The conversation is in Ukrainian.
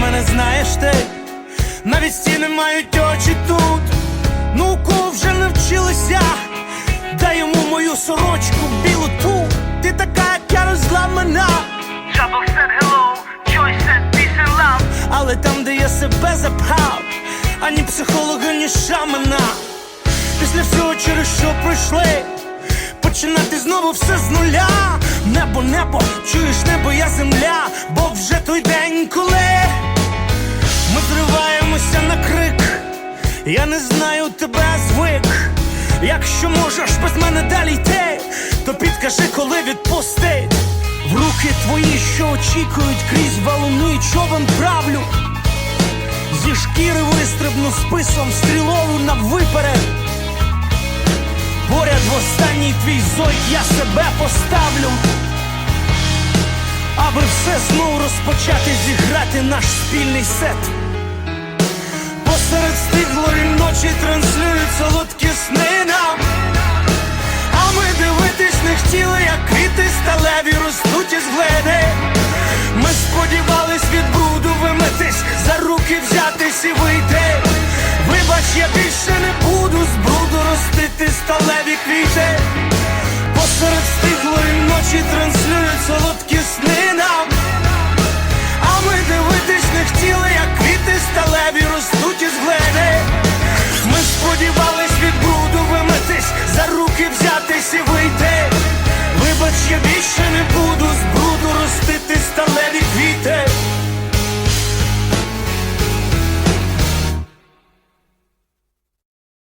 мене знаєш ти, навіть стіни мають очі тут. Науку вже навчилися, дай йому мою сорочку білу ту. Ти така, як я розламана, Trouble said hello, Joy said peace and love. але там, де я себе запхав, ані психолога, ні шамана. Після всього, через що пройшли, починати знову все з нуля. Небо, небо, чуєш небо, я земля, бо вже той день, коли ми зриваємося на крик. Я не знаю тебе звик. Якщо можеш без мене далі йти, то підкажи, коли відпусти. В руки твої, що очікують крізь валуни човен правлю. Зі шкіри вистрибну списом стрілову на виперед. Поряд в останній твій зойк я себе поставлю. Аби все знову розпочати зіграти наш спільний сет. Посеред стиглої ночі транслюють солодкі сни нам. А ми дивитись не хотіли, як квіти сталеві ростуть із глини. Ми сподівались від бруду вимитись, за руки взятись і вийти. Вибач, я більше не буду з бруду ростити сталеві квіти. Посеред стиглої ночі транслюють солодкі